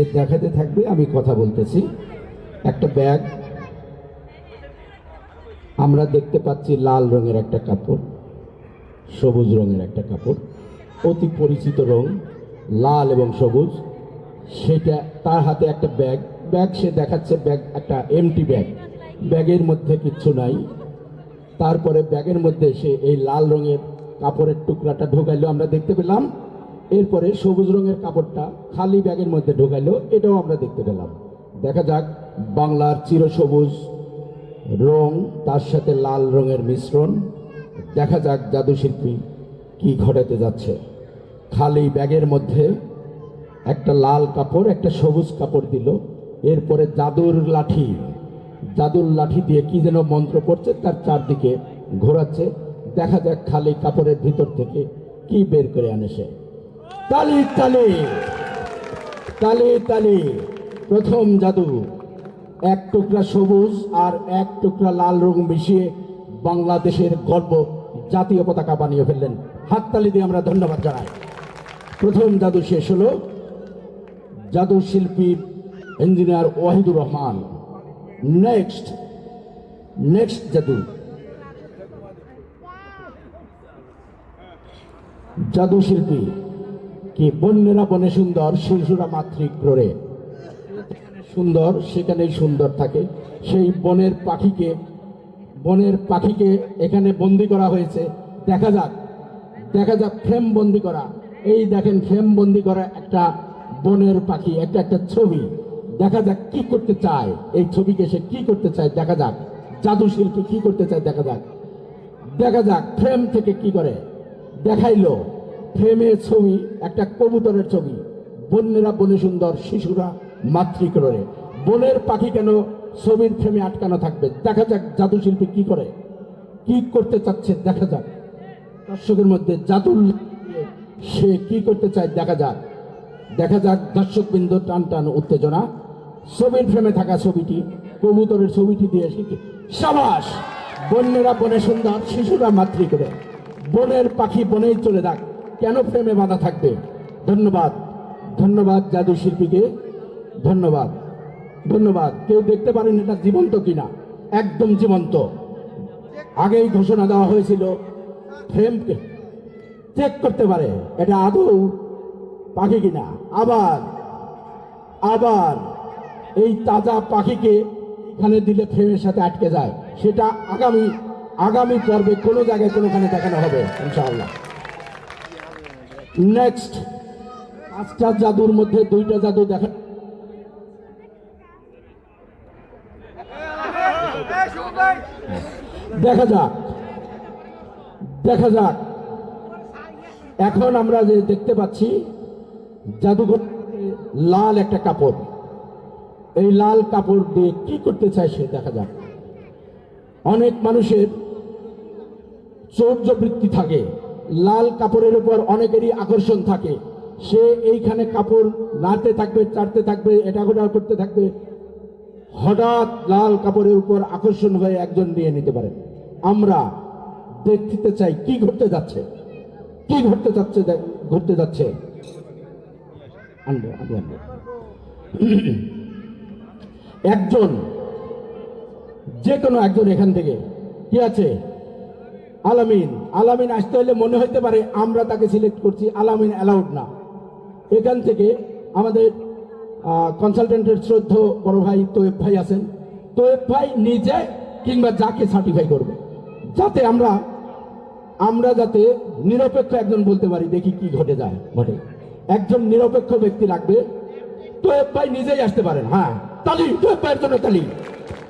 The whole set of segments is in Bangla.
সে দেখাতে থাকবে, আমি কথা বলতেছি। একটা ব্যাগ। আমরা দেখতে পাচ্ছি লাল রঙের একটা কাপড়, সবুজ রঙের একটা কাপড়, অতি পরিচিত রং, লাল এবং সবুজ। সেটা, তার হাতে একটা ব্যাগ। ব্যাগ সে দেখাচ্ছে, ব্যাগ, একটা এমটি ব্যাগ ব্যাগের মধ্যে কিচ্ছু নাই। তারপরে ব্যাগের মধ্যে সে এই লাল রঙের কাপড়ের টুকরাটা ঢোকাইলো। আমরা দেখতে পেলাম এরপরে সবুজ রঙের কাপড়টা খালি ব্যাগের মধ্যে ঢোকাইলো, এটাও আমরা দেখতে পেলাম। দেখা যাক বাংলার চিরসবুজ রং, তার সাথে লাল রঙের মিশ্রণ। দেখা যাক জাদুশিল্পী কি ঘটাতে যাচ্ছে। খালি ব্যাগের মধ্যে একটা লাল কাপড়, একটা সবুজ কাপড় দিল। এরপরে জাদুর লাঠি। জাদুর লাঠি দিয়ে কি যেন মন্ত্র পড়ছে, তার চারদিকে ঘোরাচ্ছে। দেখা যাক খালি কাপড়ের ভিতর থেকে কি বের করে আনে সে। তালি তালি। তালি তালি। প্রথম জাদু। এক টুকরা সবুজ আর এক টুকরা লাল রং মিশিয়ে বাংলাদেশের গর্ব জাতীয় পতাকা বানিয়ে ফেললেন। হাততালি দিয়ে আমরা ধন্যবাদ জানাই। প্রথম জাদু শেষ হলো জাদু শিল্পী engineer Wahidur Rahman. Next next জাদু। জাদু শিল্পী। কি বন্যেরা বনে সুন্দর, শিশুরা মাতৃক ক্রোড়ে সুন্দর, সেখানেই সুন্দর থাকে। সেই বনের পাখিকে বনের পাখিকে এখানে বন্দি করা হয়েছে। দেখা যাক দেখা যাক ফ্রেম বন্দি করা। এই দেখেন, ফ্রেম বন্দি করা একটা বনের পাখি, একটা একটা ছবি। দেখা যাক কি করতে চায়। এই ছবিকে সে কি করতে চায়, দেখা যাক। জাদু শিল্পী কি করতে চায়, দেখা যাক। দেখা যাক, ফ্রেম থেকে কি করে? দেখাইলো। ফ্রেমের ছবি, একটা কবুতরের ছবি। বন্যেরা বনে সুন্দর, শিশুরা মাতৃক্ররে বনের পাখি কেন ছবির ফ্রেমে আটকানো থাকবে? দেখা যাক জাদু শিল্পী কি করে। কি করতে চাচ্ছে? দেখা যাক। দর্শকের মধ্যে জাদুর সে কি করতে চায়? দেখা যাক। দেখা যাক দর্শক বিন্দু টান টান উত্তেজনা। ছবির ফ্রেমে থাকা ছবিটি, কবুতরের ছবিটি দিয়ে শিখে সাবাস! বন্যেরা বনে সুন্দর, শিশুরা মাতৃ করে বনের পাখি বনেই চলে যাক। কেন ফ্রেমে বাঁধা থাকবে। ধন্যবাদ। ধন্যবাদ জাদু শিল্পীকে। ধন্যবাদ। ধন্যবাদ। কেউ দেখতে পারেন এটা জীবন্ত কিনা? একদম জীবন্ত। আগেই ঘোষণা দেওয়া হয়েছিল ফ্রেমকে চেক করতে পারে। এটা আদৌ পাখি কিনা? আবার আবার এই তাজা পাখিকে এখানে দিলে ফ্রেমের সাথে আটকে যায়। সেটা আগামী আগামী পর্বে কোনো জায়গায় কোনোখানে দেখানো হবে, ইনশাআল্লাহ। নেক্সট পাঁচটা জাদুর মধ্যে দুইটা জাদু দেখা দেখা যাক। দেখা যাক। এখন আমরা যে দেখতে পাচ্ছি, জাদুঘর লাল একটা কাপড়। এই লাল কাপড় দিয়ে কি করতে চায় সে দেখা যাক। অনেক মানুষের চৌর্য বৃত্তি থাকে। লাল কাপড়ের উপর অনেকেরই আকর্ষণ থাকে। সে এইখানে কাপড় নাড়তে থাকবে, চাড়তে থাকবে এটা ওটা করতে থাকবে। হঠাৎ লাল কাপড়ের উপর আকর্ষণ হয়ে একজন নিয়ে নিতে পারে। আমরা দেখতে চাই, কি ঘটতে যাচ্ছে? কি ঘটতে যাচ্ছে ঘটতে যাচ্ছে? একজন, যে কোনো একজন এখান থেকে। কি আছে? আলামিন আলামিন আসতে হলে মনে হতে পারে আমরা তাকে সিলেক্ট করছি, আলামিন অ্যালাউড না। এখান থেকে আমাদের কনসালটেন্টের শ্রদ্ধ বড় ভাই তোয়েব ভাই আছেন। তোয়েব ভাই নিজে কিংবা যাকে সার্টিফাই করবে। যাতে আমরা আমরা যাতে নিরপেক্ষ একজন বলতে পারি, দেখি কি ঘটে যায়, ঘটে। একজন নিরপেক্ষ ব্যক্তি লাগবে। তোয়েব ভাই নিজেই আসতে পারেন হ্যাঁ। তালি, তোয়েব ভাইয়ের জন্য তালি।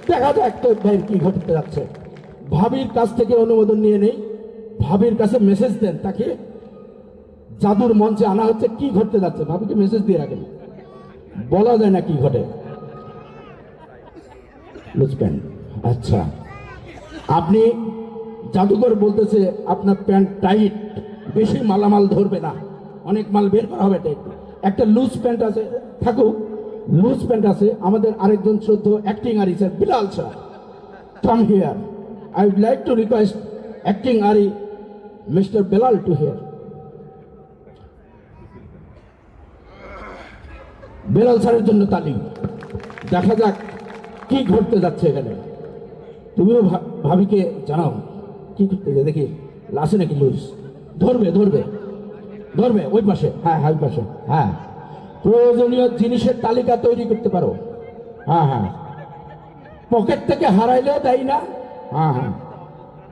দেখা যাক তোয়েব ভাইয়ের কি ঘটতে যাচ্ছে। ভাবির কাছ থেকে অনুমোদন নিয়ে নেই। ভাবির কাছে মেসেজ দেন, তাকে জাদুর মঞ্চে আনা হচ্ছে। কি ঘটতে যাচ্ছে? ভাবিকে মেসেজ দিয়ে রাখেন। বলা যায় না কি ঘটে। বুঝবেন আচ্ছা। আপনি জাদুঘর বলতেছে, আপনার প্যান্ট টাইট, বেশি মালামাল ধরবে না। অনেক মাল বের করা হবে টাইট। একটা লুজ প্যান্ট আছে, থাকুক। লুজ প্যান্ট আছে, আমাদের আরেকজন শ্রদ্ধ অ্যাক্টিং আরি sir Bilal sir come here I would like to request acting আরি mister Belal to here Belal স্যারের জন্য তালি দেখা যাক কি ঘটতে যাচ্ছে এখানে। তুমিও ভাবিকে জানাও কি করতে যাচ্ছে। দেখি লাসে নাকি লুইস ধরবে ধরবে। ধরবে, ওই পাশে। হ্যাঁ হ্যাঁ ওই পাশে। হ্যাঁ। প্রয়োজনীয় জিনিসের তালিকা তৈরি করতে পারো। হ্যাঁ হ্যাঁ। পকেট থেকে হারাইলেও দেয় না। হ্যাঁ হ্যাঁ।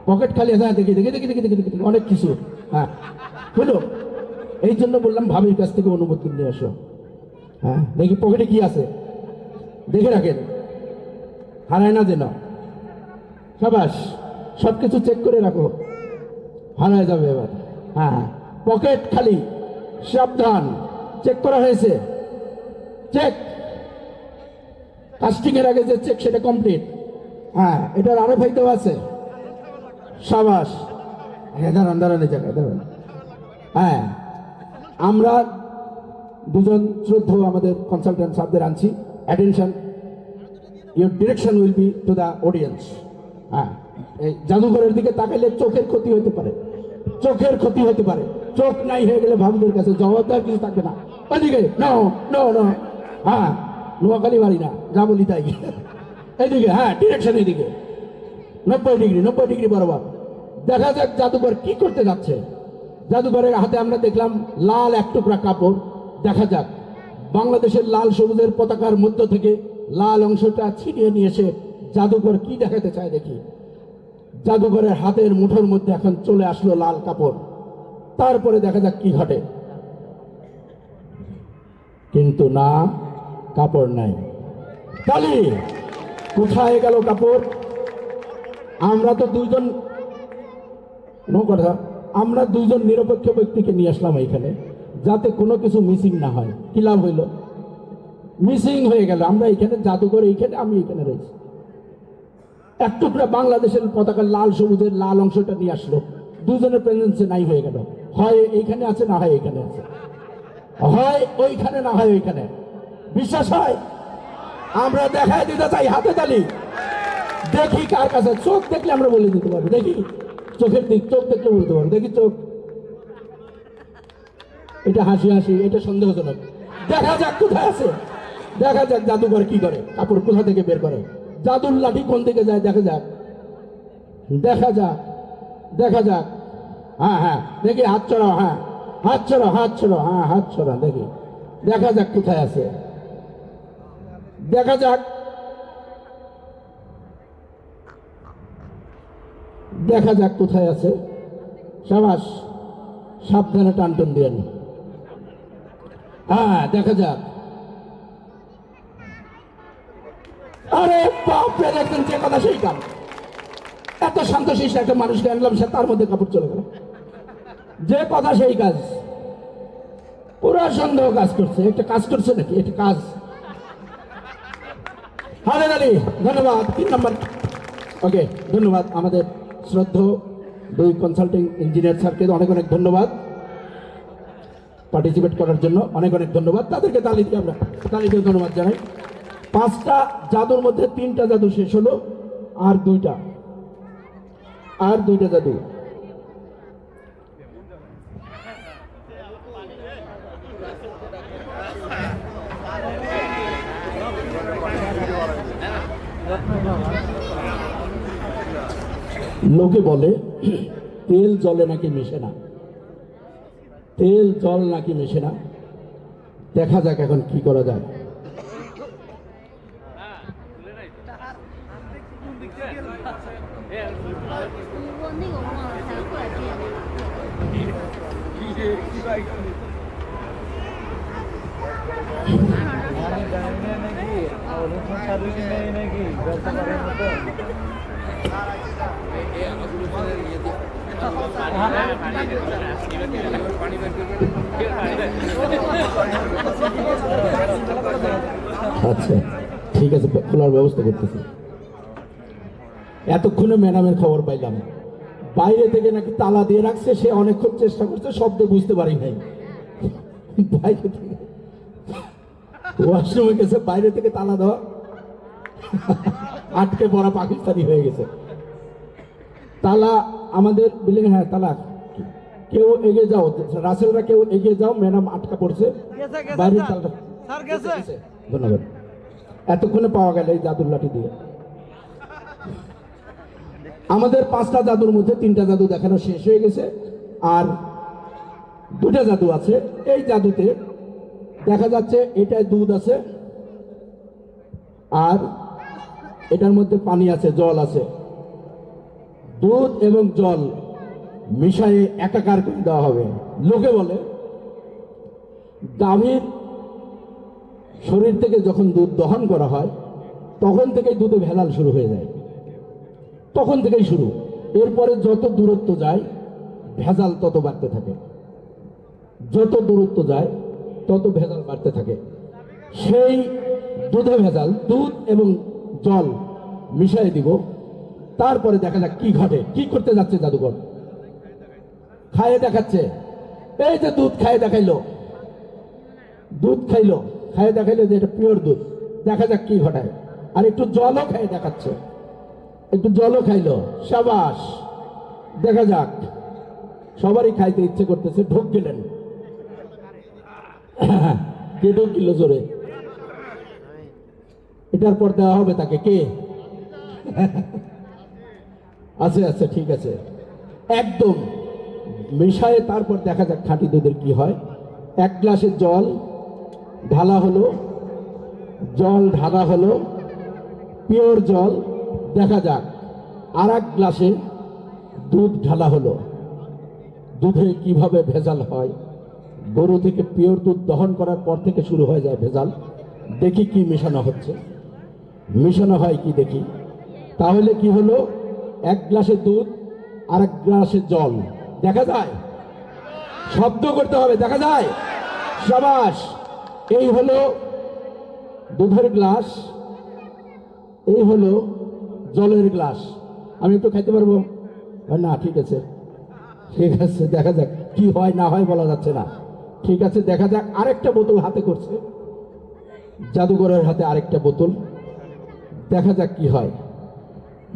পকেট খালি হ্যাঁ, দেখি দেখি দেখি দেখি দেখি দেখি। অনেক কিছু। হ্যাঁ। হলো এই জন্য বললাম ভাবির কাছ থেকে অনুমতি নিয়ে আসো হ্যাঁ দেখি পকেটে কি আছে। দেখে রাখেন। হারায় না যেন। সাবাস সব কিছু চেক করে রাখো। হারায় যাবে এবার। হ্যাঁ হ্যাঁ। পকেট খালি। সাবধান। চেক করা হয়েছে। চেক কাস্টিং এর আগে যে চেক সেটা কমপ্লিট হ্যাঁ এটার আরও ভাই আছে। সাবাস। হ্যাঁ দাঁড়ান দাঁড়ান জায়গায়, দাঁড়ান। হ্যাঁ আমরা দুজন শ্রদ্ধ আমাদের কনসালটেন্ট সাহেবদের আনছি। Attention your direction will be to the audience হ্যাঁ এই জাদুঘরের দিকে তাকাইলে চোখের ক্ষতি হতে পারে। চোখের ক্ষতি হতে পারে। চোখ নাই হয়ে গেলে ভাবিদের কাছে জবাবদার কিছু থাকবে না। ওইদিকে নো নো নো হ্যাঁ নোয়াখালী বাড়ি না যা তাই। এইদিকে হ্যাঁ ডিরেকশন এইদিকে নব্বই ডিগ্রি নব্বই ডিগ্রি বরাবর। দেখা যাক জাদুঘর কি করতে যাচ্ছে। জাদুঘরের হাতে আমরা দেখলাম লাল এক টুকরা কাপড়। দেখা যাক, বাংলাদেশের লাল সবুজের পতাকার মধ্য থেকে লাল অংশটা ছিনিয়ে নিয়ে এসে জাদুঘর কি দেখাতে চায় দেখি। জাদুঘরের হাতের মুঠোর মধ্যে এখন চলে আসলো লাল কাপড়। তারপরে দেখা যাক কি ঘটে। কিন্তু না, কাপড় নাই। কালি! কোথায় গেল কাপড়? আমরা তো দুইজন নো কথা। আমরা দুইজন নিরপেক্ষ ব্যক্তিকে নিয়ে আসলাম এখানে, যাতে কোনো কিছু মিসিং না হয়। কি লাভ হইল? মিসিং হয়ে গেল। আমরা এখানে জাদুঘর, এইখানে আমি এখানে রয়েছি। এক টুকরা বাংলাদেশের পতাকার লাল সবুজের লাল অংশটা নিয়ে আসলো। দুজনের প্রেজেন্সে নাই হয়ে গেল। হয় এইখানে আছে না হয় এইখানে আছে। হয় ওইখানে না হয় ওইখানে। বিশ্বাস হয়? আমরা দেখায় দিতে চাই হাতে তালি। দেখি কার কাছে চোখ দেখলে আমরা বলে দিতে পারব। দেখি, চোখের দিক, চোখ দেখলে বলতে পারব। দেখি চোখ। এটা হাসি হাসি, এটা সন্দেহজনক। দেখা যাক কোথায় আছে। দেখা যাক জাদুঘর কি করে, কাপড় কোথা থেকে বের করে। জাদুর লাঠি কোন দিকে যায়, দেখা যাক। দেখা যাক দেখা যাক। হ্যাঁ হ্যাঁ দেখি হাত চড়াও হ্যাঁ। হাত ছড়ো হাত ছড়ো হ্যাঁ হাত ছড়া দেখি। দেখা যাক কোথায় আছে। দেখা যাক। দেখা যাক কোথায় আছে। সাবাস, সাবধানে টানটন দিয়েন। হ্যাঁ দেখা যাক। আরে বাপরে দেখছেন যে কথা সেই কাম। এত শান্তশিষ্ট একটা মানুষকে আনলাম, সে তার মধ্যে কাপড় চলে গেল। যে কথা সেই কাজ। পুরো সন্দেহ কাজ করছে। একটা কাজ করছে নাকি? একটা কাজ। হাজার আলী ধন্যবাদ। তিন নম্বর। ওকে ধন্যবাদ আমাদের শ্রদ্ধ দুই কনসাল্টিং ইঞ্জিনিয়ার স্যারকে অনেক অনেক ধন্যবাদ। পার্টিসিপেট করার জন্য অনেক অনেক ধন্যবাদ। তাদেরকে তালি দিয়ে আমরা তালি দিয়ে ধন্যবাদ জানাই। পাঁচটা জাদুর মধ্যে তিনটা জাদু শেষ হলো, আর দুইটা। আর দুইটা জাদু। লোকে বলে, তেল জলে নাকি মেশে না? তেল জল নাকি মেশে না? দেখা যাক এখন কি করা যায়। নাকি আচ্ছা ঠিক আছে, খোলার ব্যবস্থা করতেছি। এতক্ষণে ম্যাডামের খবর পাইলাম। বাইরে থেকে নাকি তালা দিয়ে রাখছে, সে অনেকক্ষণ চেষ্টা করছে, শব্দ বুঝতে পারি নাই। থেকে ওয়াশরুমে গেছে, বাইরে থেকে তালা দেওয়া। আটকে পড়া পাকিস্তানি হয়ে গেছে। তালা আমাদের বিল্ডিং হ্যাঁ তালা কেউ এগিয়ে যাও রাসেলরা কেউ এগিয়ে যাও ম্যাডাম আটকা পড়ছে। বাইরের তালাটা। ধন্যবাদ। এতক্ষণে পাওয়া গেল এই জাদুর লাঠি দিয়ে। আমাদের পাঁচটা জাদুর মধ্যে তিনটা জাদু দেখানো শেষ হয়ে গেছে। আর দুটা জাদু আছে। এই জাদুতে দেখা যাচ্ছে এটায় দুধ আছে। আর এটার মধ্যে পানি আছে জল আছে। দুধ এবং জল মিশায়ে একাকার করে দেওয়া হবে। লোকে বলে গাভীর শরীর থেকে যখন দুধ দহন করা হয়, তখন থেকেই দুধে ভেলাল শুরু হয়ে যায়। তখন থেকেই শুরু। এরপরে যত দূরত্ব যায়, ভেজাল তত বাড়তে থাকে। যত দূরত্ব যায়, তত ভেজাল বাড়তে থাকে। সেই দুধে ভেজাল, দুধ এবং জল মিশিয়ে দিব। তারপরে দেখা যাক কি ঘটে। কি করতে যাচ্ছে জাদুঘর? খায়ে দেখাচ্ছে। এই যে দুধ খায়ে দেখাইলো। দুধ খাইলো। খাইয়ে দেখাইলো যে এটা পিওর দুধ। দেখা যাক কি ঘটায়। আর একটু জলও খাইয়ে দেখাচ্ছে। একটু জলও খাইলো। সাবাস। দেখা যাক। সবারই খাইতে ইচ্ছে করতেছে, ঢোক গেলেন। কে ঢোক গেল জোরে? এটার পর দেওয়া হবে তাকে। কে? আছে আছে, ঠিক আছে। একদম মিশায়ে তারপর দেখা যাক খাঁটি দুধের কি হয়। এক গ্লাসের জল, ঢালা হলো, জল ঢালা হলো, পিওর জল, দেখা যাক। আর এক গ্লাসে দুধ ঢালা হলো। দুধে কীভাবে ভেজাল হয়? গরু থেকে পিওর দুধ দহন করার পর থেকে শুরু হয়ে যায় ভেজাল। দেখি কি মেশানো হচ্ছে। মেশানো হয় কি দেখি। তাহলে কি হলো? এক গ্লাসে দুধ আর এক গ্লাসে জল। দেখা যায়? শব্দ করতে হবে, দেখা যায়? সাবাস, এই হলো দুধের গ্লাস, এই হলো জলের গ্লাস। আমি একটু খাইতে পারব? না, ঠিক আছে। ঠিক আছে, দেখা যাক কি হয়, না হয় বলা যাচ্ছে না। ঠিক আছে, দেখা যাক। আরেকটা বোতল হাতে করছে। জাদুঘরের হাতে আরেকটা বোতল। দেখা যাক কি হয়।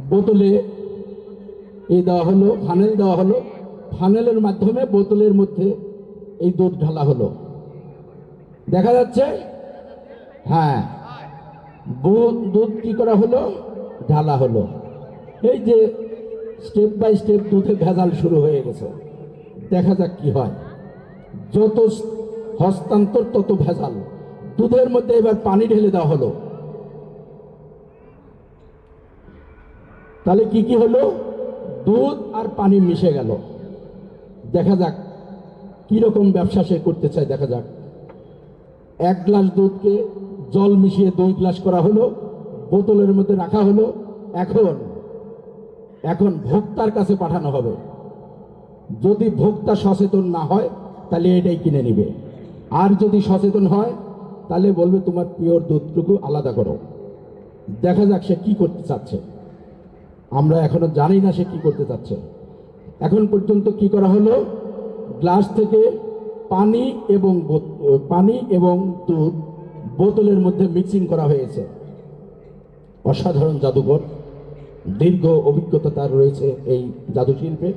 বোতলে এই দেওয়া হলো, ফানেল দেওয়া হলো। ফানেলের মাধ্যমে বোতলের মধ্যে এই দুধ ঢালা হলো। দেখা যাচ্ছে? হ্যাঁ। দুধ কি করা হলো? ঢালা হলো। এই যে স্টেপ বাই স্টেপ দুধে ভেজাল শুরু হয়ে গেছে। দেখা যাক কি হয়। যত হস্তান্তর, তত ভেজাল। দুধের মধ্যে এবার পানি ঢেলে দেওয়া হলো। তাহলে কি কি হলো? দুধ আর পানি মিশে গেল। দেখা যাক কীরকম ব্যবসা সে করতে চায়, দেখা যাক। এক গ্লাস দুধকে জল মিশিয়ে দুই গ্লাস করা হলো, বোতলের মধ্যে রাখা হলো। এখন এখন ভোক্তার কাছে পাঠানো হবে। যদি ভোক্তা সচেতন না হয়, তাহলে এটাই কিনে নিবে। আর যদি সচেতন হয়, তাহলে বলবে, তোমার পিওর দুধটুকু আলাদা করো। দেখা যাক সে কি করতে চাচ্ছে। আমরা এখনও জানি না সে কি করতে চাচ্ছে। এখন পর্যন্ত কি করা হলো? গ্লাস থেকে পানি এবং পানি এবং দুধ বোতলের মধ্যে মিক্সিং করা হয়েছে। অসাধারণ জাদুঘর। দীর্ঘ অভিজ্ঞতা তার রয়েছে এই জাদু শিল্পে।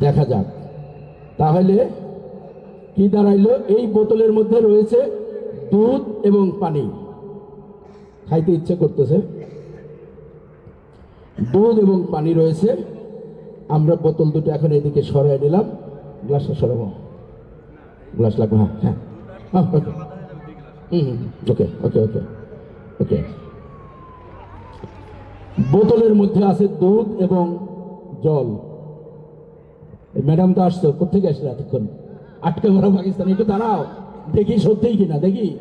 দেখা যাক। তাহলে কি দাঁড়াইলো? এই বোতলের মধ্যে রয়েছে দুধ এবং পানি। খাইতে ইচ্ছে করতেছে। দুধ এবং পানি রয়েছে। আমরা বোতল দুটো এখন এদিকে সরাই নিলাম। গ্লাসটা সরাবো। গ্লাস লাগবে হ্যাঁ হ্যাঁ। হ্যাঁ ওকে। হুম হুম ওকে ওকে ওকে ওকে। বোতলের মধ্যে আছে দুধ এবং জল। ম্যাডাম তো আসতো কোথেকে আসলে এতক্ষণ? আটকে মারা পাকিস্তান, একটু দাঁড়াও। দেখি সত্যিই কিনা, দেখি।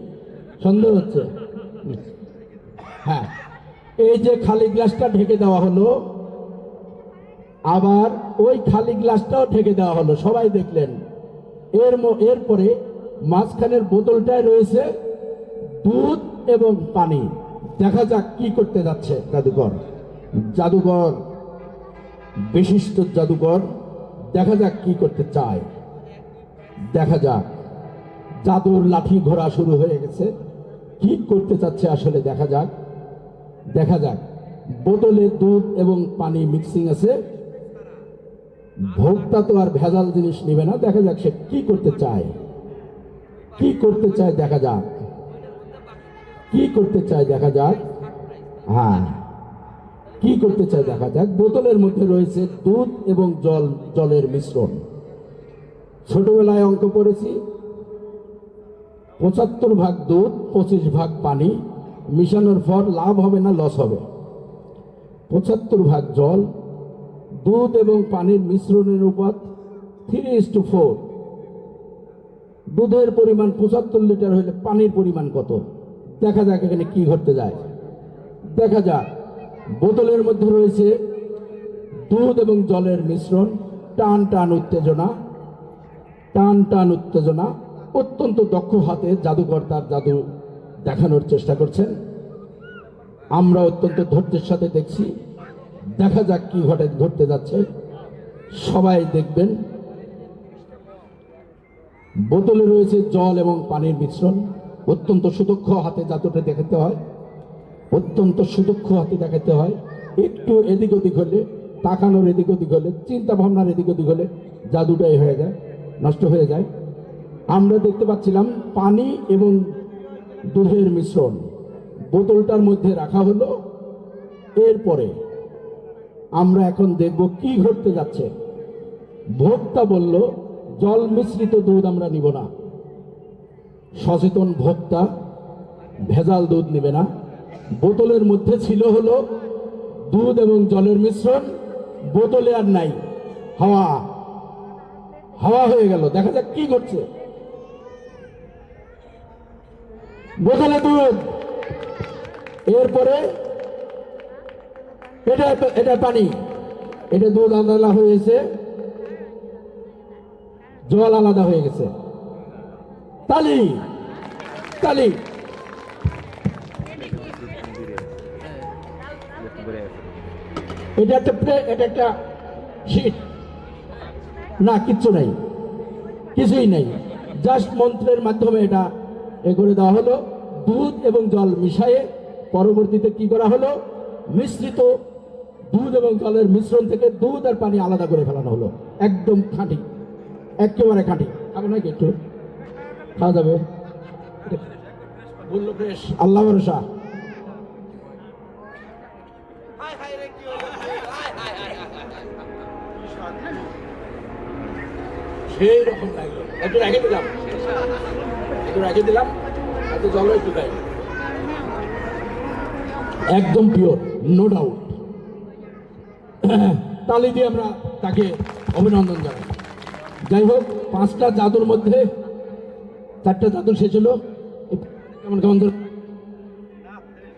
সন্দেহ হচ্ছে। হ্যাঁ। এই যে খালি গ্লাসটা ঢেকে দেওয়া হলো, আবার ওই খালি গ্লাসটাও ঢেকে দেওয়া হলো, সবাই দেখলেন। এর এরপরে মাঝখানের বোতলটায় রয়েছে দুধ এবং পানি। দেখা যাক কি করতে যাচ্ছে জাদুকর জাদুকর বিশিষ্ট জাদুকর দেখা যাক কি করতে চায়। দেখা যাক। জাদুর লাঠি ঘোরা শুরু হয়ে গেছে। কি করতে চাচ্ছে আসলে দেখা যাক। দেখা যাক। বোতলে দুধ এবং পানি মিক্সিং আছে। ভোক্তা তো আর ভেজাল জিনিস নেবে না। দেখা যাক সে কি করতে চায়। কি করতে চায় দেখা যাক। কি করতে চায় দেখা যাক। হ্যাঁ। কি করতে চায় দেখা যাক। বোতলের মধ্যে রয়েছে দুধ এবং জল, জলের মিশ্রণ। ছোটবেলায় অঙ্ক পড়েছি। পঁচাত্তর ভাগ দুধ, পঁচিশ ভাগ পানি। মিশানোর পর লাভ হবে না লস হবে। পঁচাত্তর ভাগ জল, দুধ এবং পানির মিশ্রণের উপর থ্রি ইস টু ফোর দুধের পরিমাণ পঁচাত্তর লিটার হলে পানির পরিমাণ কত? দেখা যাক এখানে কি ঘটতে যায়। দেখা যাক। বোতলের মধ্যে রয়েছে দুধ এবং জলের মিশ্রণ। টান টান উত্তেজনা। টান টান উত্তেজনা। অত্যন্ত দক্ষ হাতে জাদুকর তার জাদু দেখানোর চেষ্টা করছেন। আমরা অত্যন্ত ধৈর্যের সাথে দেখছি। দেখা যাক কি ঘটে, ঘটতে যাচ্ছে। সবাই দেখবেন। বোতলে রয়েছে জল এবং পানির মিশ্রণ। অত্যন্ত সুদক্ষ হাতে জাদুটা দেখাতে হয়। অত্যন্ত সুদক্ষ হাতে দেখাতে হয়। একটু এদিক ওদিক হলে, তাকানোর এদিক ওদিক হলে চিন্তা ভাবনার এদিক ওদিক হলে জাদুটাই হয়ে যায়, নষ্ট হয়ে যায়। আমরা দেখতে পাচ্ছিলাম পানি এবং দুধের মিশ্রণ। বোতলটার মধ্যে রাখা হলো। এরপরে আমরা এখন দেখব কি ঘটতে যাচ্ছে। ভোক্তা বলল, জল মিশ্রিত দুধ আমরা নিব না। সচেতন ভোক্তা ভেজাল দুধ নেবে না। বোতলের মধ্যে ছিল হলো দুধ এবং জলের মিশ্রণ। বোতলে আর নাই। হাওয়া। হাওয়া হয়ে গেল। দেখা যাক কি ঘটছে। বোতলে দুধ এরপরে এটা এটা পানি। এটা দুধ আলাদা হয়েছে, জল আলাদা হয়ে গেছে। তালি তালি। এটা একটা প্লে এটা একটা শীট না, কিচ্ছু নাই। কিছুই নেই। জাস্ট মন্ত্রের মাধ্যমে এটা এ করে দেওয়া হলো। দুধ এবং জল মিশায়ে পরবর্তীতে কি করা হলো? মিশ্রিত দুধ এবং জলের মিশ্রণ থেকে দুধ আর পানি আলাদা করে ফেলানো হলো। একদম খাঁটি। একেবারে খাঁটি। খাবে নাকি একটু? খাওয়া যাবে। আল্লাহ ভরসা। সেই রকম লাগল। একটু রেখে দিলাম। একটু রেখে দিলাম। একদম পিওর নো ডাউট তালি দিয়ে আমরা তাকে অভিনন্দন জানাই। যাই হোক, পাঁচটা জাদুর মধ্যে চারটা জাদু শেষ হলো। কেমন কেমন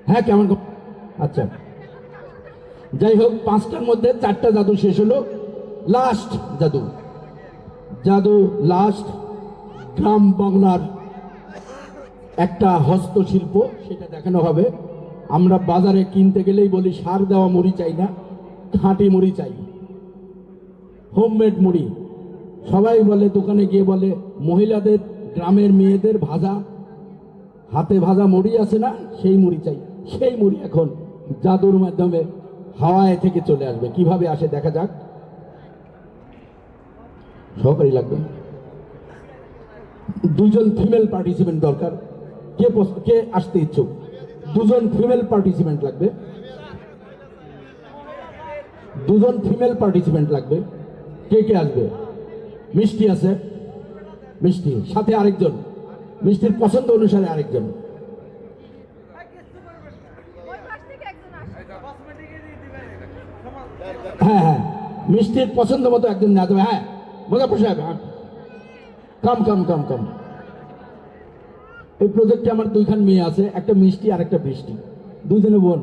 হ্যাঁ কেমন? আচ্ছা। যাই হোক, পাঁচটার মধ্যে চারটা জাদু শেষ হলো। লাস্ট জাদু। জাদু লাস্ট গ্রাম বাংলার একটা হস্তশিল্প, সেটা দেখানো হবে। আমরা বাজারে কিনতে গেলেই বলি, সার দেওয়া মুড়ি চাই না, খাঁটি মুড়ি চাই। হোমমেড মুড়ি। সবাই বলে, দোকানে গিয়ে বলে, মহিলাদের, গ্রামের মেয়েদের ভাজা, হাতে ভাজা মুড়ি আছে না, সেই মুড়ি চাই। সেই মুড়ি এখন জাদুর মাধ্যমে হাওয়ায় থেকে চলে আসবে। কীভাবে আসে দেখা যাক। সহকারী লাগবে। দুজন ফিমেল পার্টিসিপেন্ট দরকার। কে কে আসতে ইচ্ছুক? দুজন ফিমেল পার্টিসিপেন্ট লাগবে। দুজন ফিমেল পার্টিসিপেন্ট লাগবে। কে কে আসবে? মিষ্টি আছে। মিষ্টি, সাথে আরেকজন। মিষ্টির পছন্দ অনুসারে আরেকজন। হ্যাঁ হ্যাঁ। মিষ্টির পছন্দ মতো একজন না যাবে। হ্যাঁ সাহেব হ্যাঁ। কাম কাম কাম কাম এই প্রজেক্টে আমার দুইখান মেয়ে আছে, একটা মিষ্টি আর একটা বৃষ্টি। দুজনে বোন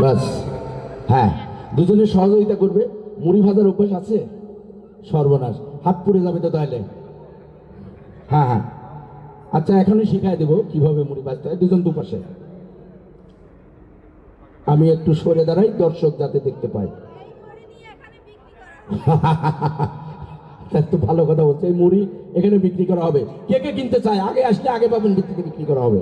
বাস। হ্যাঁ দুজনে সহযোগিতা করবে। মুড়ি ভাজার অভ্যাস আছে? সর্বনাশ। হাত পুড়ে যাবে তো তাহলে। হ্যাঁ হ্যাঁ। আচ্ছা এখনই শিখাই দেবো কীভাবে মুড়ি ভাজতে হয়। দুজন দুপাশে। আমি একটু সরে দাঁড়াই, দর্শক যাতে দেখতে পাই তো ভালো কথা বলছে, এই মুড়ি এখানে বিক্রি করা হবে। কে কে কিনতে চায়? আগে আসলে আগে পাবেন, বিক্রি বিক্রি করা হবে।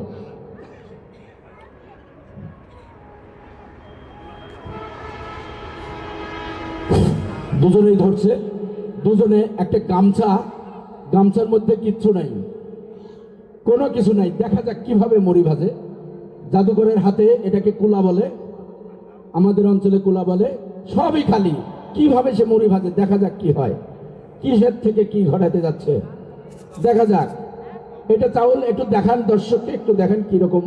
দুজনেই ধরছে। দুজনে একটা গামছা, গামছার মধ্যে কিচ্ছু নাই। কোনো কিছু নাই। দেখা যাক কীভাবে মুড়ি ভাজে। জাদুঘরের হাতে এটাকে কুলা বলে। আমাদের অঞ্চলে কুলা বলে, সবই খালি। কীভাবে সে মুড়ি ভাজে? দেখা যাক কি হয়। কিসের থেকে কি ঘটাতে যাচ্ছে? দেখা যাক। এটা চাউল একটু দেখান দর্শককে, একটু দেখেন কীরকম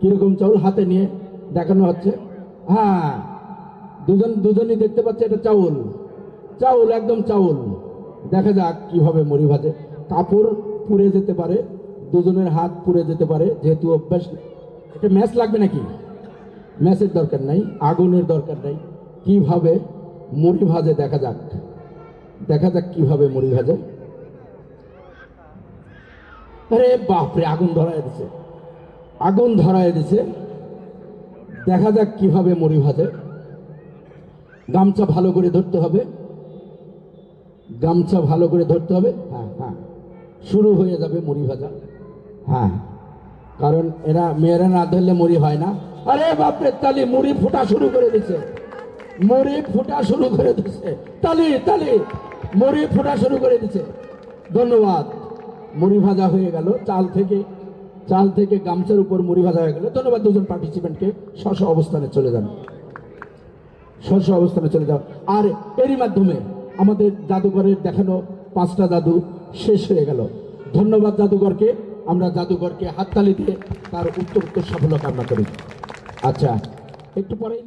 কীরকম চাউল হাতে নিয়ে দেখানো হচ্ছে। হ্যাঁ দুজন, দুজনই দেখতে পাচ্ছে এটা চাউল। চাউল, একদম চাউল। দেখা যাক কীভাবে মুড়ি ভাজে। কাপড় পুড়ে যেতে পারে, দুজনের হাত পুড়ে যেতে পারে, যেহেতু অভ্যাস এটা ম্যাচ লাগবে নাকি? ম্যাচের দরকার নাই, আগুনের দরকার নাই। কীভাবে মুড়ি ভাজে দেখা যাক। দেখা যাক কীভাবে মুড়ি ভাজে। আরে বাপরে, আগুন ধরায় দিছে। আগুন ধরায় দিছে। দেখা যাক কীভাবে মুড়ি ভাজে। গামছা ভালো করে ধরতে হবে। গামছা ভালো করে ধরতে হবে। হ্যাঁ হ্যাঁ। শুরু হয়ে যাবে মুড়ি ভাজা। হ্যাঁ। কারণ এরা মেয়েরা না ধরলে মুড়ি হয় না। আরে বাপরে, তালি মুড়ি ফোটা শুরু করে দিছে। মুড়ি ফোটা শুরু করে দিছে। তালি তালি, মুড়ি ফোটা শুরু করে দিছে। ধন্যবাদ। মুড়ি ভাজা হয়ে গেল, চাল থেকে চাল থেকে গামছার উপর মুড়ি ভাজা হয়ে গেল। ধন্যবাদ দুজন পার্টিসিপেন্টকে স্ব অবস্থানে চলে যান। স্ব অবস্থানে চলে যাও। আর এরই মাধ্যমে আমাদের জাদুঘরের দেখানো পাঁচটা জাদু শেষ হয়ে গেল। ধন্যবাদ জাদুঘরকে। আমরা জাদুঘরকে হাততালি দিয়ে তার উত্তর উত্তর সাফল্য কামনা করি। আচ্ছা একটু পরেই